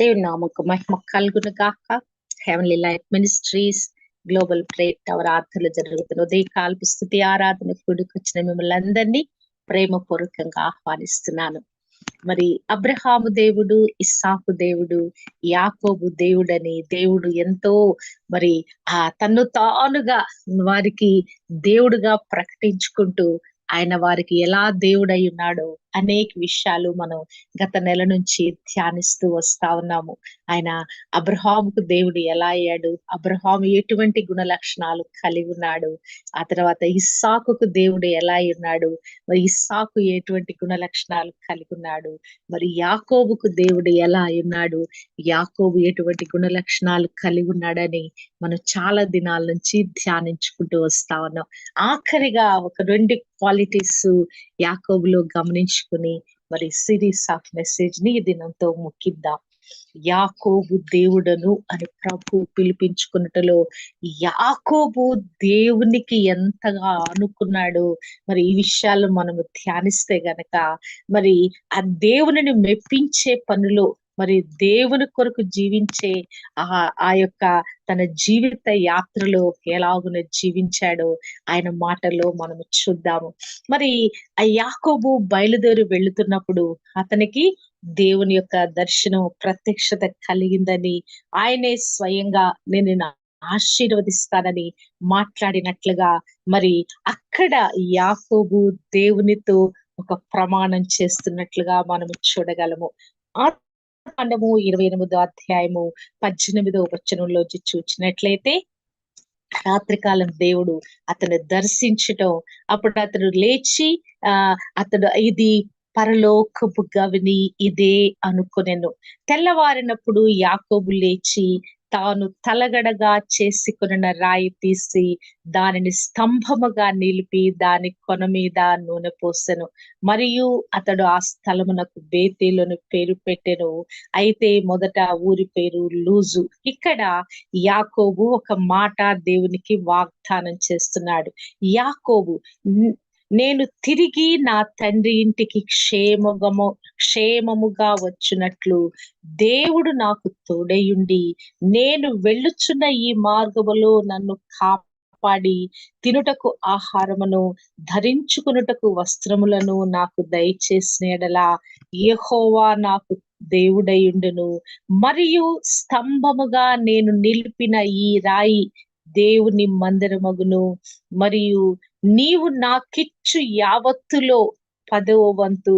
దేవుని నామకు మహిమ కలుగును గాక heavenly life ministries global prayer tower ఆర్థలు జరుగుతున్న ఉదయకాల్పు స్థుతి ఆరాధన కూడుకొచ్చిన మిమ్మల్ని అందరినీ ప్రేమపూర్వకంగా ఆహ్వానిస్తున్నాను. మరి అబ్రహాము దేవుడు ఇస్సాకు దేవుడు యాకోబు దేవుడని దేవుడు ఎంతో మరి ఆ తన్ను తానుగా వారికి దేవుడుగా ప్రకటించుకుంటూ ఆయన వారికి ఎలా దేవుడై ఉన్నాడో అనేక విషయాలు మనం గత నెల నుంచి ధ్యానిస్తూ వస్తా ఉన్నాము. ఆయన అబ్రహాముకు దేవుడు ఎలా అయ్యాడు? అబ్రహాము ఎటువంటి గుణ లక్షణాలు కలిగి ఉన్నాడు? ఆ తర్వాత ఇస్సాకుకు దేవుడు ఎలా ఉన్నాడు? మరి ఇస్సాకు ఎటువంటి గుణ లక్షణాలు కలిగి ఉన్నాడు? మరి యాకోబుకు దేవుడు ఎలా ఉన్నాడు? యాకోబు ఎటువంటి గుణ లక్షణాలు కలిగి ఉన్నాడని మనం చాలా దినాల నుంచి ధ్యానించుకుంటూ వస్తా ఉన్నాం. ఆఖరిగా ఒక రెండు క్వాలిటీస్ యాకోబులో గమనించుకుని మరి సిరీస్ ఆఫ్ మెసేజ్ని దినంతో ముఖ్యిద్దాం యాకోబు దేవుడను అని ప్రభు పిలిపించుకున్నటలో యాకోబు దేవునికి ఎంతగా ఆనుకున్నాడు. మరి ఈ విషయాలు మనము ధ్యానిస్తే గనక మరి ఆ దేవుని మెప్పించే పనిలో మరి దేవుని కొరకు జీవించే ఆ ఆ యొక్క తన జీవిత యాత్రలో ఎలాగున జీవించాడో ఆయన మాటలో మనము చూద్దాము. మరి ఆ యాకోబు బయలుదేరి వెళుతున్నప్పుడు అతనికి దేవుని యొక్క దర్శనం ప్రత్యక్షత కలిగిందని ఆయనే స్వయంగా నేను ఆశీర్వదిస్తానని మాట్లాడినట్లుగా మరి అక్కడ యాకోబు దేవునితో ఒక ప్రమాణం చేస్తున్నట్లుగా మనము చూడగలము. ఆ కాండము ఇరవై ఎనిమిదో అధ్యాయము పద్దెనిమిదో వచనంలో చూచినట్లయితే రాత్రికాలం దేవుడు అతను దర్శించటం అప్పుడు అతను లేచి ఆ అతడు ఇది పరలోకపు గవిని ఇదే అనుకునేను. తెల్లవారినప్పుడు యాకోబు లేచి తాను తలగడగా చేసుకున్న రాయి తీసి దానిని స్తంభముగా నిలిపి దాని కొన మీద నూనె పోసెను. మరియు అతడు ఆ స్థలమునకు బేతేలను పేరు పెట్టెను. అయితే మొదట ఊరి పేరు లూజు. ఇక్కడ యాకోబు ఒక మాట దేవునికి వాగ్దానం చేస్తున్నాడు. యాకోబు నేను తిరిగి నా తండ్రి ఇంటికి క్షేమగము క్షేమముగా వచ్చినట్లు దేవుడు నాకు తోడయుండి నేను వెళ్ళుచున్న ఈ మార్గములో నన్ను కాపాడి తినుటకు ఆహారమును ధరించుకునుటకు వస్త్రములను నాకు దయచేసినడలా యహోవా నాకు దేవుడయుండును. మరియు స్తంభముగా నేను నిలిపిన ఈ రాయి దేవుని మందిరమగును. మరియు నీవు నాకిచ్చు యావత్తులో పదవ వంతు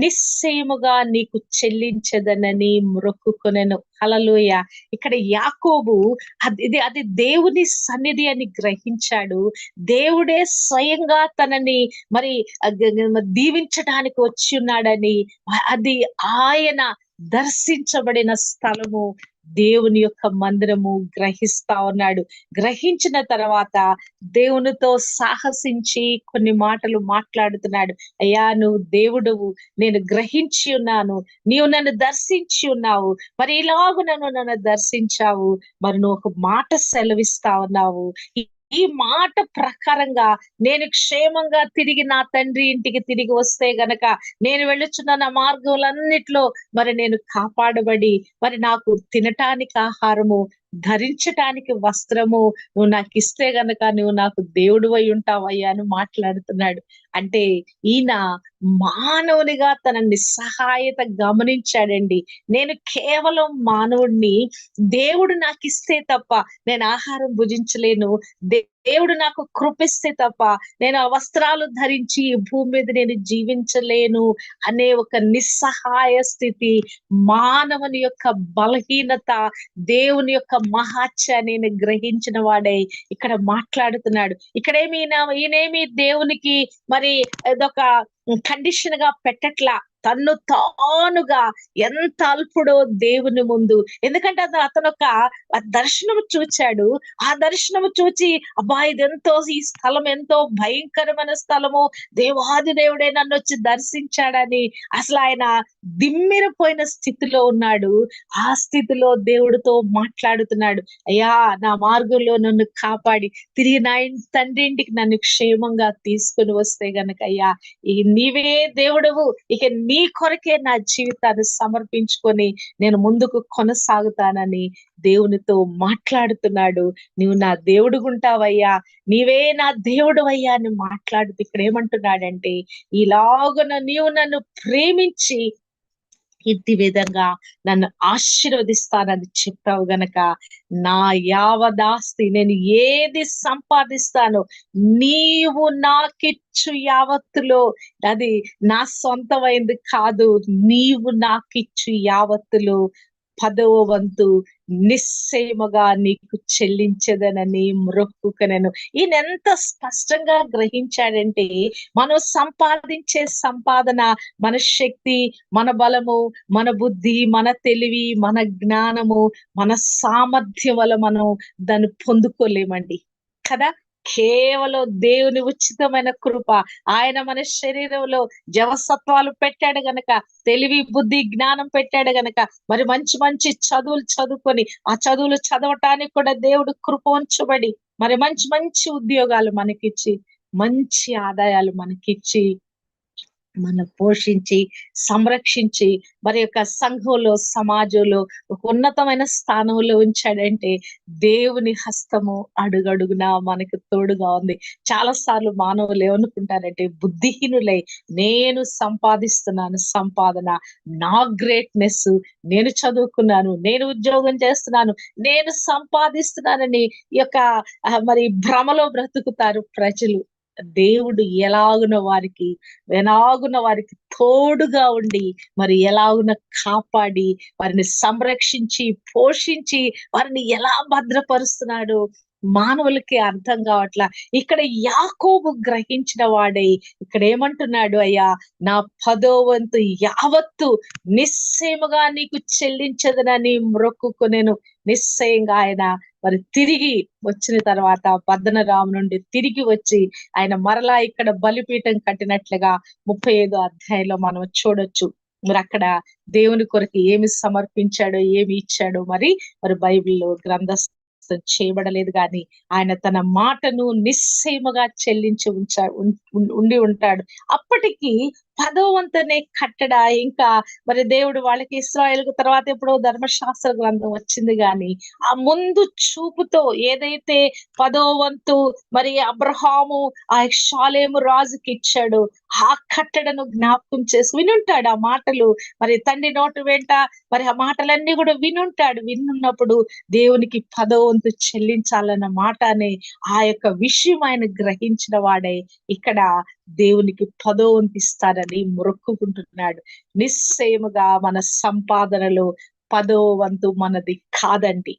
నిశ్చయముగా నీకు చెల్లించదనని మొక్కుకొనెను హలలోయ ఇక్కడ యాకోబు అది అది దేవుని సన్నిధి అని గ్రహించాడు. దేవుడే స్వయంగా తనని మరి దీవించడానికి వచ్చి ఉన్నాడని అది ఆయన దర్శించబడిన స్థలము. దేవుని యొక్క మందిరము గ్రహిస్తా ఉన్నాడు. గ్రహించిన తర్వాత దేవునితో సాహసించి కొన్ని మాటలు మాట్లాడుతున్నాడు. అయ్యా నువ్వు దేవుడవు నేను గ్రహించి ఉన్నాను నీవు నన్ను దర్శించి ఉన్నావు మరి ఇలాగు నన్ను నన్ను దర్శించావు? మరి నువ్వు ఒక మాట సెలవిస్తా ఉన్నావు. ఈ మాట ప్రకారంగా నేను క్షేమంగా తిరిగి నా తండ్రి ఇంటికి తిరిగి వస్తే గనక నేను వెళ్ళుచున్న నా మార్గములన్నిట్లో మరి నేను కాపాడబడి మరి నాకు తినటానికి ఆహారము ధరించటానికి వస్త్రము నువ్వు నాకు ఇస్తే గనక నువ్వు నాకు దేవుడు అయి ఉంటావయ్యా అని మాట్లాడుతున్నాడు. అంటే ఈయన మానవునిగా తన నిస్సహాయత గమనించాడండి. నేను కేవలం మానవుడిని దేవుడు నాకు ఇస్తే తప్ప నేను ఆహారం భుజించలేను దేవుడు నాకు కృపిస్తే తప్ప నేను ఆ వస్త్రాలు ధరించి భూమి మీద నేను జీవించలేను అనే ఒక నిస్సహాయ స్థితి మానవుని యొక్క బలహీనత దేవుని యొక్క మహాత్యాన్ని గ్రహించిన వాడే ఇక్కడ మాట్లాడుతున్నాడు. ఇక్కడేమి ఈయనేమి దేవునికి మరి ఇదొక కండిషన్గా పెట్టట్లా? తన్ను తానుగా ఎంత అల్పుడో దేవుని ముందు. ఎందుకంటే అతను అతను ఒక దర్శనము చూచాడు. ఆ దర్శనము చూచి అబ్బా ఇదెంతో ఈ స్థలం ఎంతో భయంకరమైన స్థలము. దేవాది దేవుడే నన్ను వచ్చి దర్శించాడని అసలు ఆయన దిమ్మిరిపోయిన స్థితిలో ఉన్నాడు. ఆ స్థితిలో దేవుడితో మాట్లాడుతున్నాడు. అయ్యా నా మార్గంలో నన్ను కాపాడి తిరిగి నా తండ్రి ఇంటికి నన్ను క్షేమంగా తీసుకుని వస్తే గనక అయ్యా నీవే దేవుడవు. ఇక నీ కొరకే నా జీవితాన్ని సమర్పించుకొని నేను ముందుకు కొనసాగుతానని దేవునితో మాట్లాడుతున్నాడు. నువ్వు నా దేవుడు ఉంటావయ్యా నీవే నా దేవుడు అయ్యా అని మాట్లాడుతూ ఇక్కడ ఏమంటున్నాడంటే ఇలాగున నీవు నన్ను ప్రేమించి ఇంటి విధంగా నన్ను ఆశీర్వదిస్తానని చెప్పావు గనక నా యావదాస్తి నేను ఏది సంపాదిస్తాను నీవు నాకిచ్చు యావత్తులో. అది నా సొంతమైంది కాదు నీవు నాకిచ్చు యావత్తులో. పదవ వంతు నిశ్చయముగా నీకు చెల్లించదనని మొక్కుకనను ఈయన ఎంత స్పష్టంగా గ్రహించాడంటే మనం సంపాదించే సంపాదన మన శక్తి మన బలము మన బుద్ధి మన తెలివి మన జ్ఞానము మన సామర్థ్యం వల్ల మనం దాన్ని పొందుకోలేమండి. కదా? కేవలం దేవుని ఉచితమైన కృప. ఆయన మన శరీరంలో జవసత్వాలు పెట్టాడు గనక తెలివి బుద్ధి జ్ఞానం పెట్టాడు గనక మరి మంచి మంచి చదువులు చదువుకొని ఆ చదువులు చదవటానికి కూడా దేవుడు కృప ఉంచబడి మరి మంచి మంచి ఉద్యోగాలు మనకిచ్చి మంచి ఆదాయాలు మనకిచ్చి మన పోషించి సంరక్షించి మరి యొక్క సంఘంలో సమాజంలో ఒక ఉన్నతమైన స్థానంలో ఉంచాడంటే దేవుని హస్తము అడుగడుగునా మనకు తోడుగా ఉంది. చాలా సార్లు మానవులు ఏమనుకుంటారంటే బుద్ధిహీనులై నేను సంపాదిస్తున్నాను సంపాదన నా గ్రేట్నెస్ నేను చదువుకున్నాను నేను ఉద్యోగం చేస్తున్నాను నేను సంపాదిస్తున్నానని ఈ యొక్క మరి భ్రమలో బ్రతుకుతారు ప్రజలు. దేవుడు ఎలాగున వారికి వెనాగున వారికి తోడుగా ఉండి మరి ఎలాగున కాపాడి వారిని సంరక్షించి పోషించి వారిని ఎలా భద్రపరుస్తున్నాడు మానవులకి అర్థం కావట్లా. ఇక్కడ యాకోబు గ్రహించిన వాడై ఇక్కడ ఏమంటున్నాడు అయ్యా నా పదో వంతు యావత్తు నిశ్చయముగా నీకు చెల్లించదనని మొక్కుకొనేను నిశ్చయంగా ఆయన మరి తిరిగి వచ్చిన తర్వాత పద్మనరాము నుండి తిరిగి వచ్చి ఆయన మరలా ఇక్కడ బలిపీఠం కట్టినట్లుగా ముప్పై ఐదో అధ్యాయంలో మనం చూడొచ్చు. మరి అక్కడ దేవుని కొరకు ఏమి సమర్పించాడో ఏమి ఇచ్చాడో మరి మరి బైబిల్లో గ్రంథ చేయబడలేదు కానీ ఆయన తన మాటను నిస్సేమగా చెల్లించి ఉంచా ఉం- ఉండి ఉంటాడు. అప్పటికి పదో వంతునే కట్టడ. ఇంకా మరి దేవుడు వాళ్ళకి ఇస్రాయల్ తర్వాత ఎప్పుడో ధర్మశాస్త్ర గ్రంథం వచ్చింది గాని ఆ ముందు చూపుతో ఏదైతే పదో వంతు మరి అబ్రహాము ఆ షాలేము రాజుకి ఇచ్చాడు ఆ కట్టడను జ్ఞాపకం చేసి వినుంటాడు ఆ మాటలు. మరి తండ్రి నోటు వెంట మరి ఆ మాటలన్నీ కూడా వినుంటాడు. వినున్నప్పుడు దేవునికి పదో వంతు చెల్లించాలన్న మాట అనే ఆ యొక్క విషయం ఆయన గ్రహించిన వాడే. ఇక్కడ దేవునికి పదో మొరుక్కుంటున్నాడు. నిశ్చయముగా మన సంపాదనలో పదో వంతు మనది కాదండి.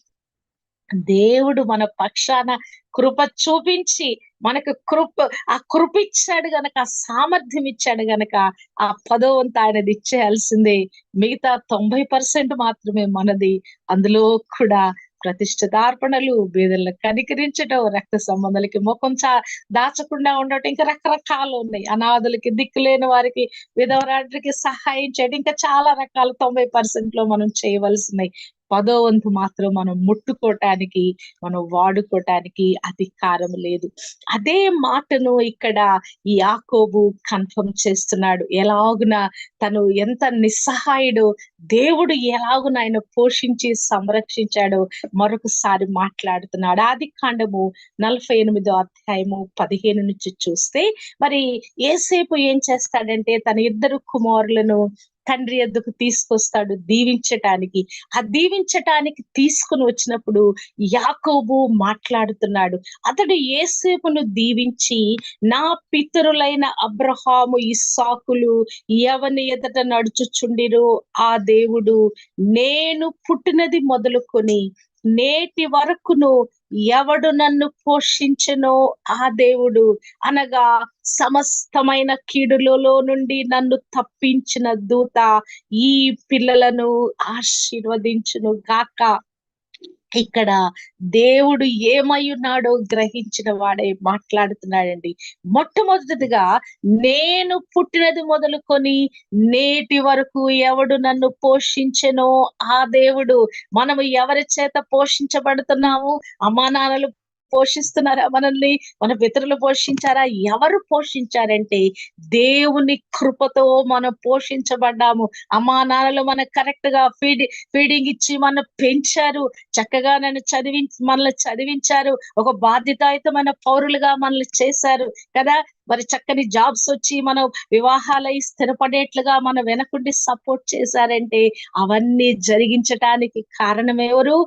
దేవుడు మన పక్షాన కృప చూపించి మనకు కృప ఆ కృప ఇచ్చాడు గనక సామర్థ్యం ఇచ్చాడు గనక ఆ పదో వంతు ఆయనది ఇచ్చేయాల్సిందే. మిగతా తొంభై పర్సెంట్ మాత్రమే మనది. అందులో కూడా ప్రతిష్ఠితార్పణలు బీదలను కనికరించడం రక్త సంబంధాలకి ముఖం చా దాచకుండా ఉండటం ఇంకా రకరకాలు ఉన్నాయి. అనాథులకి దిక్కులేని వారికి విధవరాటికి సహాయం చేయడం ఇంకా చాలా రకాల తొంభై పర్సెంట్లో మనం చేయవలసినవి. పదో వంతు మాత్రం మనం ముట్టుకోటానికి మనం వాడుకోటానికి అధికారం లేదు. అదే మాటను ఇక్కడ ఈ యాకోబు కన్ఫర్మ్ చేస్తున్నాడు. ఎలాగున తను ఎంత నిస్సహాయుడు దేవుడు ఎలాగున ఆయన పోషించి సంరక్షించాడో మరొకసారి మాట్లాడుతున్నాడు. ఆది కాండము నలభై ఎనిమిదో అధ్యాయము పదిహేను నుంచి చూస్తే మరి ఏసేపు ఏం చేస్తాడంటే తన ఇద్దరు కుమారులను తండ్రి ఎద్దుకు తీసుకొస్తాడు దీవించటానికి. ఆ దీవించటానికి తీసుకుని వచ్చినప్పుడు యాకోబు మాట్లాడుతున్నాడు. అతడు ఏసేపును దీవించి నా పితరులైన అబ్రహాము ఇస్సాకులు ఎవని ఎదట నడుచుచుండిరో ఆ దేవుడు నేను పుట్టినది మొదలుకొని నేటి వరకును ఎవడు నన్ను పోషించనో ఆ దేవుడు అనగా సమస్తమైన కీడులలో నుండి నన్ను తప్పించిన దూత ఈ పిల్లలను ఆశీర్వదించును గాక. ఇక్కడ దేవుడు ఏమై ఉన్నాడో గ్రహించిన వాడే మాట్లాడుతున్నాడండి. మొట్టమొదటిగా నేను పుట్టినది మొదలుకొని నేటి వరకు ఎవడు నన్ను పోషించెనో ఆ దేవుడు. మనము ఎవరి చేత పోషించబడుతున్నాము? అమ్మానాన్నలు పోషిస్తున్నారా? మనల్ని మన పితరులు పోషించారా? ఎవరు పోషించారంటే దేవుని కృపతో మనం పోషించబడ్డాము. అమ్మా నాన్నలు మనకు కరెక్ట్గా ఫీడ్ ఫీడింగ్ ఇచ్చి మన పెంచారు. చక్కగా నన్ను చదివి మనల్ని చదివించారు. ఒక బాధ్యతాయుతమైన పౌరులుగా మనల్ని చేశారు కదా? మరి చక్కని జాబ్స్ వచ్చి మనం వివాహాలై స్థిరపడేట్లుగా మన వెనకుండి సపోర్ట్ చేశారంటే అవన్నీ జరిగించటానికి కారణం ఎవరు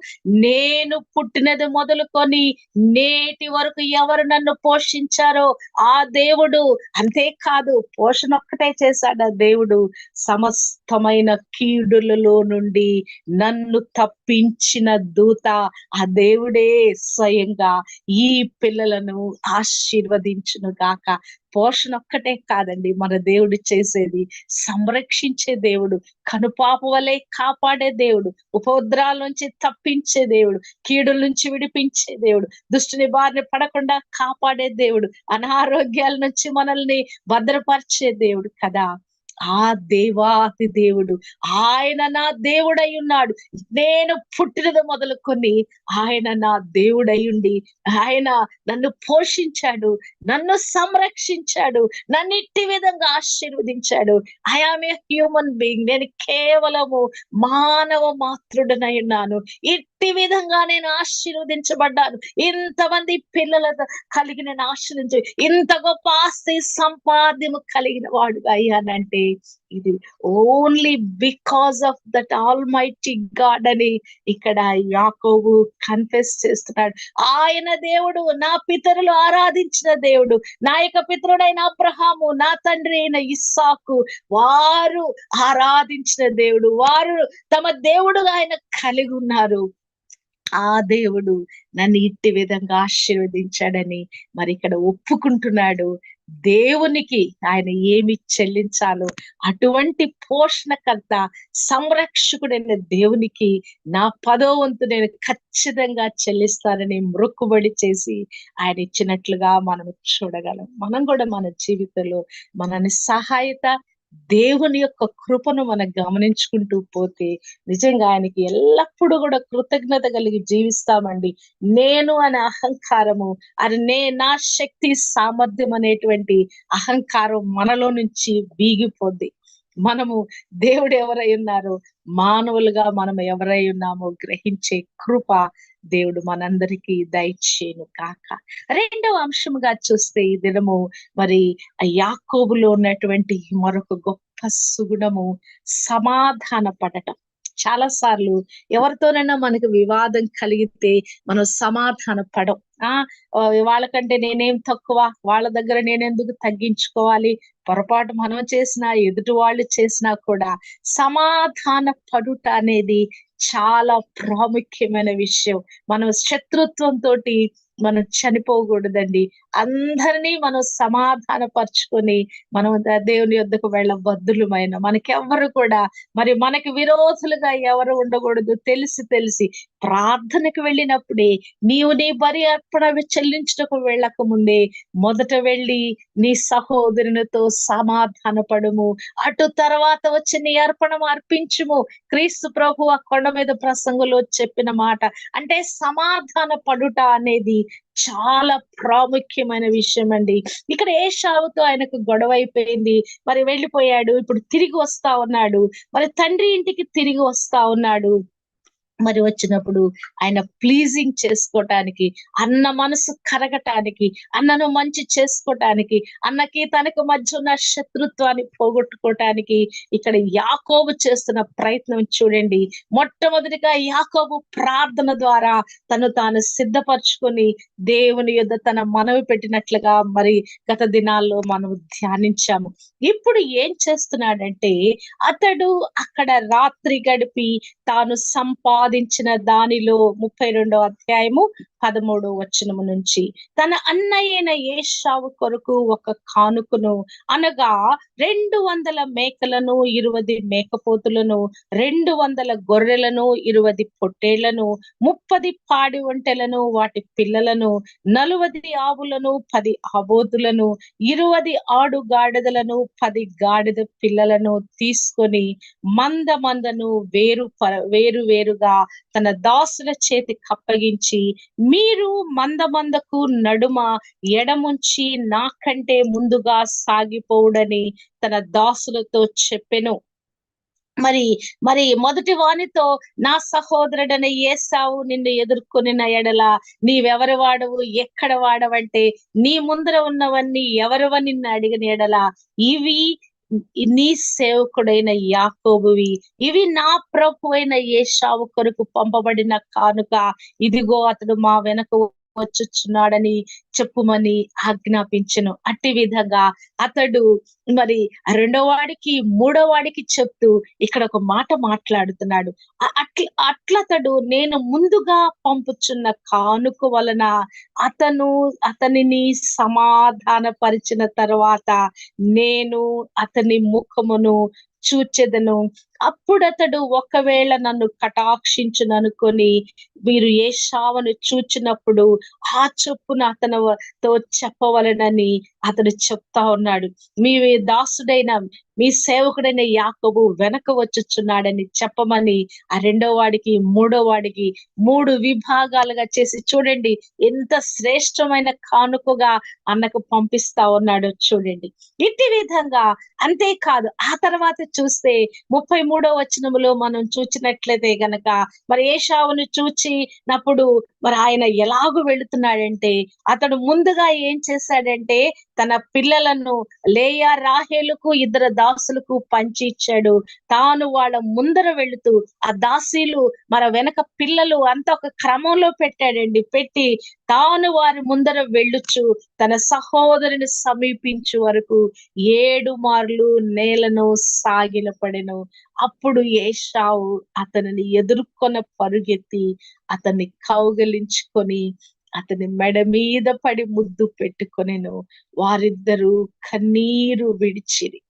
నేను పుట్టినది మొదలుకొని నేటి వరకు ఎవరు నన్ను పోషించారో ఆ దేవుడు. అంతేకాదు పోషణ ఒక్కటే చేశాడు ఆ దేవుడు. సమస్తమైన కీడులలో నుండి నన్ను తప్పించిన దూత ఆ దేవుడే స్వయంగా ఈ పిల్లలను ఆశీర్వదించును గాక పోషణ ఒక్కటే కాదండి. మన దేవుడు చేసేది సంరక్షించే దేవుడు కనుపాప వలె కాపాడే దేవుడు ఉపద్రాల నుంచి తప్పించే దేవుడు కీడుల నుంచి విడిపించే దేవుడు దుష్టుని బారిన పడకుండా కాపాడే దేవుడు అనారోగ్యాల నుంచి మనల్ని భద్రపరిచే దేవుడు కదా. ఆ దేవాతి దేవుడు ఆయన నా దేవుడై ఉన్నాడు. నేను పుట్టినది మొదలుకొని ఆయన నా దేవుడై ఉండి ఆయన నన్ను పోషించాడు నన్ను సంరక్షించాడు నన్ను ఇట్టి విధంగా ఆశీర్వదించాడు. ఐఆమ్ ఏ హ్యూమన్ బీయింగ్ నేను కేవలము మానవ మాతృడనై ఉన్నాను. ఇట్టి విధంగా నేను ఆశీర్వదించబడ్డాను. ఇంతమంది పిల్లలతో కలిగి నేను ఆశ్రయించు. ఇంత గొప్ప ఆస్తి సంపాద్యము కలిగిన వాడుగా అయ్యానంటే ఇది only because of that almighty God అని ఇక్కడ యాకోబు కన్ఫెస్ చేస్తున్నాడు. ఆయన దేవుడు నా పితరులు ఆరాధించిన దేవుడు నా యొక్క పితరుడైన అబ్రహాము నా తండ్రి అయిన ఇస్సాకు వారు ఆరాధించిన దేవుడు వారు తమ దేవుడుగా ఆయన కలిగి ఉన్నారు. ఆ దేవుడు నన్ను ఇట్టి విధంగా ఆశీర్వదించాడని మరి ఇక్కడ ఒప్పుకుంటున్నాడు. దేవునికి ఆయన ఏమి చెల్లించాలో అటువంటి పోషణకర్త సంరక్షకుడైన దేవునికి నా పదో వంతు నేను ఖచ్చితంగా చెల్లిస్తానని మొక్కుబడి చేసి ఆయన ఇచ్చినట్లుగా మనం చూడగలం. మనం కూడా మన జీవితంలో మనని సహాయత దేవుని యొక్క కృపను మనం గమనించుకుంటూ పోతే నిజంగా ఆయనకి ఎల్లప్పుడూ కూడా కృతజ్ఞత కలిగి జీవిస్తామండి. నేను అనే అహంకారము అది నే నా శక్తి సామర్థ్యం అనేటువంటి అహంకారం మనలో నుంచి వీగిపోద్ది మనము దేవుడు ఎవరై ఉన్నారు మానవులుగా మనం ఎవరై ఉన్నామో గ్రహించే కృప దేవుడు మనందరికీ దయచేను కాక రెండవ అంశముగా చూస్తే ఈ దినము మరి యాకోబులో ఉన్నటువంటి మరొక గొప్ప సుగుణము సమాధాన పడటం చాలా సార్లు ఎవరితోనైనా మనకు వివాదం కలిగితే మనం సమాధాన పడం. ఆ వాళ్ళకంటే నేనేం తక్కువ? వాళ్ళ దగ్గర నేనెందుకు తగ్గించుకోవాలి? పొరపాటు మనం చేసినా ఎదుటి వాళ్ళు చేసినా కూడా సమాధాన పడుట అనేది చాలా ప్రాముఖ్యమైన విషయం. మనం శత్రుత్వంతో మనం చనిపోకూడదండి. అందరినీ మనం సమాధాన పరుచుకొని మనం దేవుని యొద్దకు వెళ్ళ బద్దులమైన మనకెవ్వరు కూడా మరి మనకి విరోధులుగా ఎవరు ఉండకూడదు తెలిసి తెలిసి ప్రార్థనకు వెళ్ళినప్పుడే నీవు నీ బరి అర్పణ చెల్లించటకు వెళ్ళక ముందే మొదట వెళ్ళి నీ సహోదరునితో సమాధాన పడుము అటు తర్వాత వచ్చి నీ అర్పణం అర్పించుము. క్రీస్తు ప్రభు ఆ కొండ మీద ప్రసంగంలో చెప్పిన మాట. అంటే సమాధాన పడుట అనేది చాలా ప్రాముఖ్యమైన విషయం అండి. ఇక్కడ ఏ షావుతో ఆయనకు గొడవ అయిపోయింది. మరి వెళ్ళిపోయాడు. ఇప్పుడు తిరిగి వస్తా ఉన్నాడు. మరి తండ్రి ఇంటికి తిరిగి వస్తా ఉన్నాడు. మరి వచ్చినప్పుడు ఆయన ప్లీజింగ్ చేసుకోవటానికి అన్న మనసు కరగటానికి అన్నను మంచి చేసుకోవటానికి అన్నకి తనకు మధ్య ఉన్న శత్రుత్వాన్ని పోగొట్టుకోవటానికి ఇక్కడ యాకోబు చేస్తున్న ప్రయత్నం చూడండి. మొట్టమొదటిగా యాకోబు ప్రార్థన ద్వారా తను తాను సిద్ధపరచుకొని దేవుని యొద్ తన మనవి పెట్టినట్లుగా మరి గత దినాల్లో మనం ధ్యానించాము. ఇప్పుడు ఏం చేస్తున్నాడంటే అతడు అక్కడ రాత్రి గడిపి తాను సంపాదించిన దానిలో ముప్పై రెండో అధ్యాయము పదమూడో వచనము నుంచి. తన అన్నయ్యైన ఏషావు కొరకు ఒక కానుకను అనగా రెండు వందల మేకలను ఇరువది మేకపోతులను రెండు వందల గొర్రెలను ఇరువది పొట్టేళ్ళను ముప్పది పాడి ఒంటెలను వాటి పిల్లలను నలువది ఆవులను పది ఆబోతులను ఇరువది ఆడు గాడిదలను పది గాడిద పిల్లలను తీసుకొని మంద మందను వేరు వేరు వేరుగా తన దాసుల చేతికి అప్పగించి మీరు మంద మందకు నడుమ ఎడముంచి నాకంటే ముందుగా సాగిపోవుడని తన దాసులతో చెప్పెను. మరి మరి మొదటి వానితో నా సహోదరుడన ఏసావు నిన్ను ఎదుర్కొనిన ఎడల నీవెవరి వాడవు? ఎక్కడ వాడవంటే నీ ముందర ఉన్నవన్నీ ఎవరవ నిన్ను అడిగిన ఎడల. ఇవి నీ సేవకుడైన యాకోబువి ఇవి నా ప్రభు అయిన ఏషావు కొరకు పంపబడిన కానుక. ఇదిగో అతడు మా వెనక వచ్చుచున్నాడని చెప్పుమని ఆజ్ఞాపించను. అట్టి విధంగా అతడు మరి రెండో వాడికి మూడో వాడికి చెప్తూ ఇక్కడ ఒక మాట మాట్లాడుతున్నాడు. అట్లా అట్లతడు నేను ముందుగా పంపుచున్న కానుక వలన అతను అతనిని సమాధానపరిచిన తర్వాత నేను అతని ముఖమును చూచెదను. అప్పుడతడు ఒకవేళ నన్ను కటాక్షించుననుకొని మీరు ఏ షావను చూచినప్పుడు ఆ చొప్పున అతనితో చెప్పవలనని అతడు చెప్తా ఉన్నాడు మీ దాసుడైన మీ సేవకుడైన యాకబు వెనక వచ్చుచున్నాడని చెప్పమని ఆ రెండో వాడికి మూడో వాడికి మూడు విభాగాలుగా చేసి చూడండి ఎంత శ్రేష్టమైన కానుకగా అన్నకు పంపిస్తా ఉన్నాడు చూడండి. ఇట్టి విధంగా అంతేకాదు ఆ తర్వాత చూస్తే ముప్పై మూడో వచనములో మనం చూచినట్లయితే గనక మరి ఏషావును చూచినప్పుడు మరి ఆయన ఎలాగూ వెళుతున్నాడంటే అతడు ముందుగా ఏం చేశాడంటే తన పిల్లలను లేయా రాహేలుకు ఇద్దరు దాసులకు పంచి ఇచ్చాడు. తాను వాళ్ళ ముందర వెళుతూ ఆ దాసీలు మన వెనక పిల్లలు అంతా ఒక క్రమంలో పెట్టాడండి. పెట్టి తాను వారి ముందర వెళ్ళుచు తన సహోదరుని సమీపించు వరకు ఏడు మార్లు నేలను సాగిలపడెను. అప్పుడు ఏషావు అతనిని ఎదుర్కొన పరుగెత్తి అతన్ని కౌగలించుకొని అతని మెడ మీద పడి ముద్దు పెట్టుకొనిను. వారిద్దరూ కన్నీరు విడిచిరి.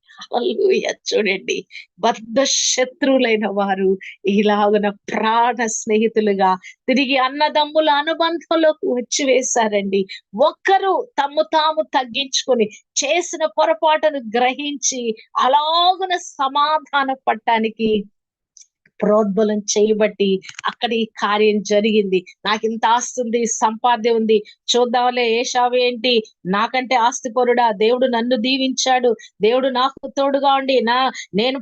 చూడండి. బద్ధ శత్రువులైన వారు ఇలాగున ప్రాణ స్నేహితులుగా తిరిగి అన్నదమ్ముల అనుబంధంలోకి వచ్చి వేశారండి ఒక్కరు తమ్ము తాము తగ్గించుకొని చేసిన పొరపాటును గ్రహించి అలాగున సమాధాన పడటానికి ప్రోద్బలం చేయబట్టి అక్కడ ఈ కార్యం జరిగింది. నాకు ఇంత ఆస్తి ఉంది సంపాద్యం ఉంది. చూద్దాంలే ఏషావు ఏంటి? నాకంటే ఆస్తి పరుడా దేవుడు నన్ను దీవించాడు. దేవుడు నాకు తోడుగా ఉండి నా నేను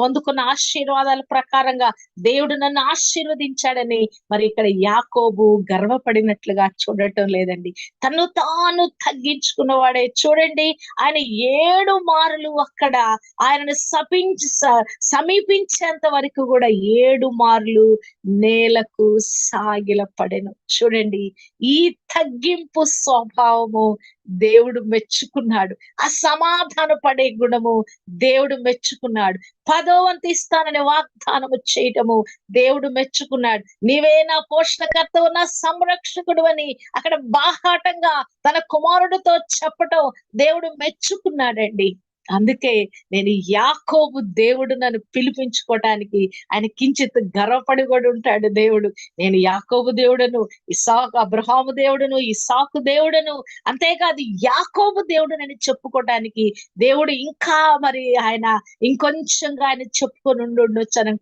పొందుకున్న ఆశీర్వాదాల ప్రకారంగా దేవుడు నన్ను ఆశీర్వదించాడని మరి ఇక్కడ యాకోబు గర్వపడినట్లుగా చూడటం లేదండి. తను తాను తగ్గించుకున్నవాడే. చూడండి ఆయన ఏడు మారులు అక్కడ ఆయనను సపించి సమీపించేంత వరకు కూడా ఏడు మార్లు నేలకు సాగిల పడెను. చూడండి ఈ తగ్గింపు స్వభావము దేవుడు మెచ్చుకున్నాడు. ఆ సమాధాన పడే గుణము దేవుడు మెచ్చుకున్నాడు. పదోవంతి ఇస్తానని వాగ్దానము చేయటము దేవుడు మెచ్చుకున్నాడు. నీవే నా పోషణకర్తవు నా సంరక్షకుడు అని అక్కడ బాహాటంగా తన కుమారుడితో చెప్పటం దేవుడు మెచ్చుకున్నాడండి. అందుకే నేను యాకోబు దేవుడు నన్ను పిలిపించుకోవటానికి ఆయన కించిత్ గర్వపడి కూడా ఉంటాడు దేవుడు. నేను యాకోబు దేవుడను ఇసాకు అబ్రహాము దేవుడును ఇసాకు దేవుడను అంతేకాదు యాకోబు దేవుడునని చెప్పుకోవటానికి దేవుడు ఇంకా మరి ఆయన ఇంకొంచెంగా ఆయన చెప్పుకొని ఉండి ఉండొచ్చు అని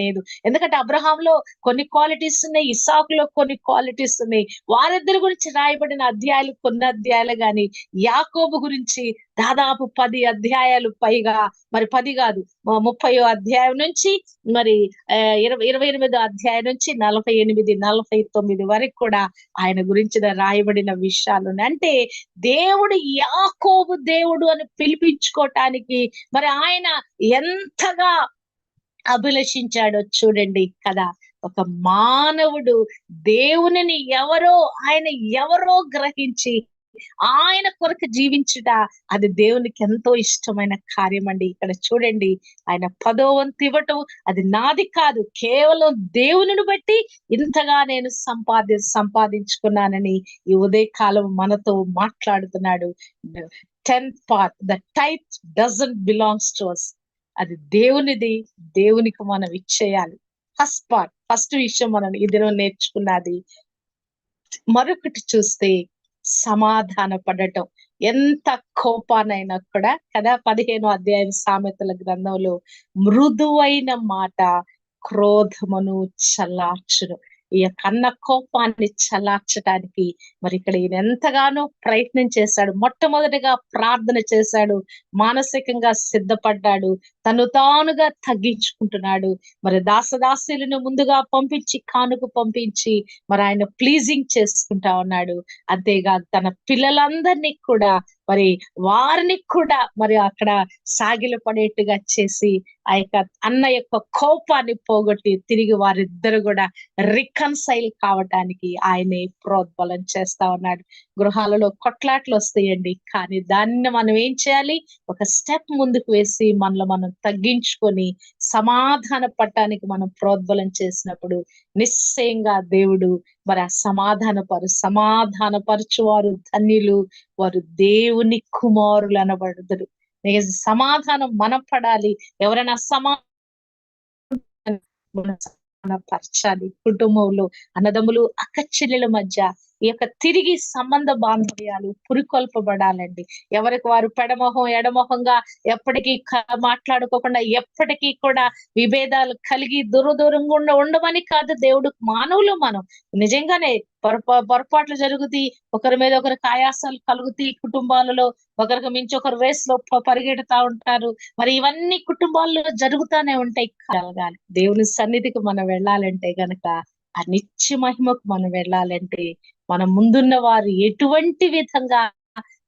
లేదు. ఎందుకంటే అబ్రహాంలో కొన్ని క్వాలిటీస్ ఉన్నాయి ఇసాకులో కొన్ని క్వాలిటీస్ ఉన్నాయి. వారిద్దరి గురించి రాయబడిన అధ్యాయాలు కొన్ని అధ్యాయాలు గాని యాకోబు గురించి దాదాపు పది అధ్యాయాలు పైగా మరి పది కాదు ముప్పై అధ్యాయం నుంచి మరి ఇరవై ఇరవై ఎనిమిదో అధ్యాయం నుంచి నలభై ఎనిమిది నలభై తొమ్మిది వరకు కూడా ఆయన గురించిన రాయబడిన విషయాలు. అంటే దేవుడు యాకోబు దేవుడు అని పిలిపించుకోవటానికి మరి ఆయన ఎంతగా అభిలషించాడో చూడండి కదా. ఒక మానవుడు దేవునిని ఎవరో ఆయన ఎవరో గ్రహించి ఆయన కొరకు జీవించుట అది దేవునికి ఎంతో ఇష్టమైన కార్యం అండి ఇక్కడ చూడండి ఆయన పదో వంతు ఇవ్వటం అది నాది కాదు కేవలం దేవునిని బట్టి ఇంతగా నేను సంపాది సంపాదించుకున్నానని ఈ ఉదయకాలం మనతో మాట్లాడుతున్నాడు. Tenth part the tithe doesn't belongs to us. అది దేవునిది దేవునికి మనం ఇచ్చేయాలి. ఫస్ట్ పార్ట్ ఫస్ట్ విషయం మనం ఇదిలో నేర్చుకున్నది. మరొకటి చూస్తే సమాధాన పడటం ఎంత కోపానైనా కూడా కదా పదిహేను అధ్యాయం సామెతల గ్రంథంలో మృదువైన మాట క్రోధమును చల్లార్చును. ఈ కన్న కోపాన్ని చల్లార్చడానికి మరి ఇక్కడ ఈయన ఎంతగానో ప్రయత్నం చేశాడు. మొట్టమొదటిగా ప్రార్థన చేశాడు. మానసికంగా సిద్ధపడ్డాడు. తను తానుగా తగ్గించుకుంటున్నాడు. మరి దాసదాసులను ముందుగా పంపించి కానుకు పంపించి మరి ఆయన ప్లీజింగ్ చేసుకుంటా ఉన్నాడు. అంతేగా తన పిల్లలందరినీ కూడా మరి వారిని కూడా మరి అక్కడ సాగిల పడేట్టుగా చేసి ఆ యొక్క అన్న యొక్క కోపాన్ని పోగొట్టి తిరిగి వారిద్దరు కూడా రికన్సైల్ కావటానికి ఆయనే ప్రోద్బలం చేస్తా ఉన్నాడు. గృహాలలో కొట్లాట్లు వస్తాయండి. కానీ దాన్ని మనం ఏం చేయాలి? ఒక స్టెప్ ముందుకు వేసి మనలో మనం తగ్గించుకొని సమాధాన పట్టానికి మనం ప్రోద్బలం చేసినప్పుడు నిశ్చయంగా దేవుడు మరి ఆ సమాధాన పరు సమాధాన పరచువారు ధన్యులు వారు దేవుని కుమారులు అనబడదురు. సమాధానం మనం పడాలి ఎవరైనా సమా పరచాలి కుటుంబంలో అన్నదమ్ములు అక్క చెల్లెల మధ్య ఈ యొక్క తిరిగి సంబంధ బాంధవ్యాలు పురికొల్పబడాలండి. ఎవరికి వారు పెడమొహం ఎడమొహంగా ఎప్పటికీ మాట్లాడుకోకుండా ఎప్పటికీ కూడా విభేదాలు కలిగి దూరదూరంగా ఉండమని కాదు దేవుడు మానవులు మనం. నిజంగానే పొరపా పొరపాట్లు జరుగుతాయి ఒకరి మీద ఒకరి కాయాసాలు కలుగుతాయి కుటుంబాలలో ఒకరికి మించి ఒకరు వేసులో లో పరిగెడుతా ఉంటారు. మరి ఇవన్నీ కుటుంబాల్లో జరుగుతానే ఉంటాయి కలగాలి దేవుని సన్నిధికి మనం వెళ్ళాలంటే గనక ఆ నిత్య మహిమకు మనం వెళ్ళాలంటే మన ముందున్న వారు ఎటువంటి విధంగా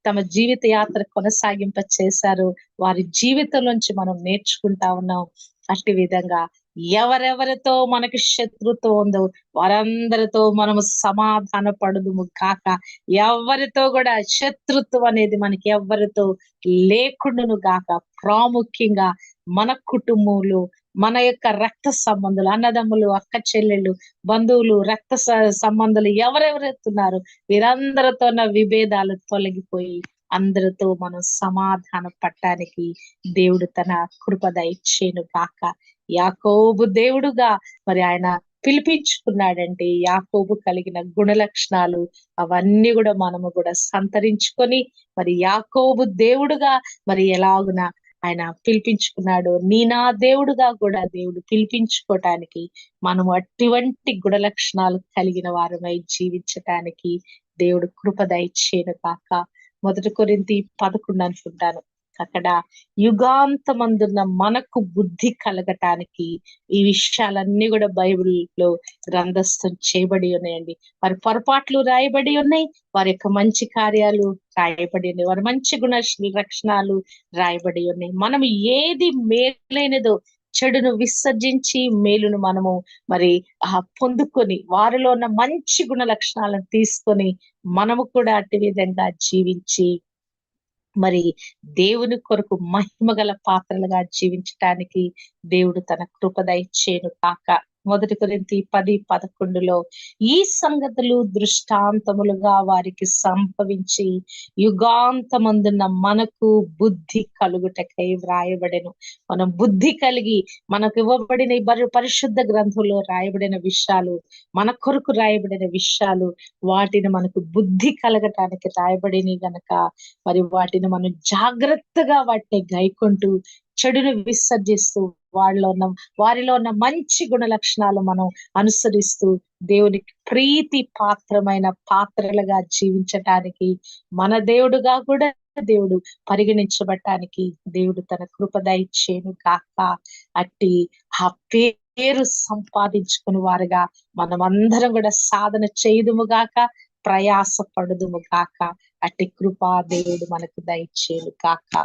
తమ జీవిత యాత్ర కొనసాగింప చేశారు వారి జీవితంలోంచి మనం నేర్చుకుంటా ఉన్నాం. అట్టి విధంగా ఎవరెవరితో మనకి శత్రుత్వం ఉందో వారందరితో మనము సమాధాన పడదుము కాక ఎవరితో కూడా శత్రుత్వం అనేది మనకి ఎవరితో లేకుండాను గాక. ప్రాముఖ్యంగా మన కుటుంబంలో మన యొక్క రక్త సంబంధులు అన్నదమ్ములు అక్క చెల్లెళ్ళు బంధువులు రక్త సంబంధాలు ఎవరెవరెత్తున్నారు? వీరందరితో ఉన్న విభేదాలు తొలగిపోయి అందరితో మనం సమాధాన పట్టానికి దేవుడు తన కృపద ఇచ్చేను కాక యాకోబు దేవుడుగా మరి ఆయన పిలిపించుకున్నాడంటే యాకోబు కలిగిన గుణ లక్షణాలు అవన్నీ కూడా మనము కూడా సంతరించుకొని మరి యాకోబు దేవుడుగా మరి ఎలాగున ఆయన పిలిపించుకున్నాడు. నీ నా దేవుడుగా కూడా దేవుడు పిలిపించుకోవటానికి మనం అటువంటి గుణ లక్షణాలు కలిగిన వారమై జీవించటానికి దేవుడు కృప కాక మొదటి కొరింతి పదకొండు అనుకుంటాను. అక్కడ యుగాంతమందున్న మనకు బుద్ధి కలగటానికి ఈ విషయాలన్నీ కూడా బైబిల్లో గ్రంథస్థం చేయబడి ఉన్నాయండి. వారి పొరపాట్లు రాయబడి ఉన్నాయి వారి యొక్క మంచి కార్యాలు రాయబడి ఉన్నాయి వారి మంచి గుణ లక్షణాలు రాయబడి ఉన్నాయి. మనం ఏది మేలైనదో చెడును విసర్జించి మేలును మనము మరి ఆ పొందుకొని వారిలో ఉన్న మంచి గుణ లక్షణాలను తీసుకొని మనము కూడా అట్టి విధంగా జీవించి మరి దేవుని కొరకు మహిమ గల పాత్రలుగా జీవించటానికి దేవుడు తన కృపద ఇచ్చేను కాక. మొదటి కొరింతి పది పదకొండులో ఈ సంగతులు దృష్టాంతములుగా వారికి సంభవించి యుగాంతమందున్న మనకు బుద్ధి కలుగుటకై వ్రాయబడెను. మనం బుద్ధి కలిగి మనకు ఇవ్వబడిన పరిశుద్ధ గ్రంథంలో రాయబడిన విషయాలు మన కొరకు రాయబడిన విషయాలు వాటిని మనకు బుద్ధి కలగటానికి రాయబడినవి గనక మరి వాటిని మనం జాగ్రత్తగా వాటిని గైకుంటూ చెడును విసర్జిస్తూ వాళ్ళలో ఉన్న వారిలో ఉన్న మంచి గుణ లక్షణాలు మనం అనుసరిస్తూ దేవునికి ప్రీతి పాత్రమైన పాత్రలుగా జీవించటానికి మన దేవుడుగా కూడా దేవుడు పరిగణించబట్టానికి దేవుడు తన కృపదయచ్చేను కాక అట్టి ఆ పేరు సంపాదించుకుని వారుగా మనమందరం కూడా సాధన చేయదుము గాక ప్రయాస పడదుము కాక అట్టి కృపా దేవుడు మనకు దయచేను కాక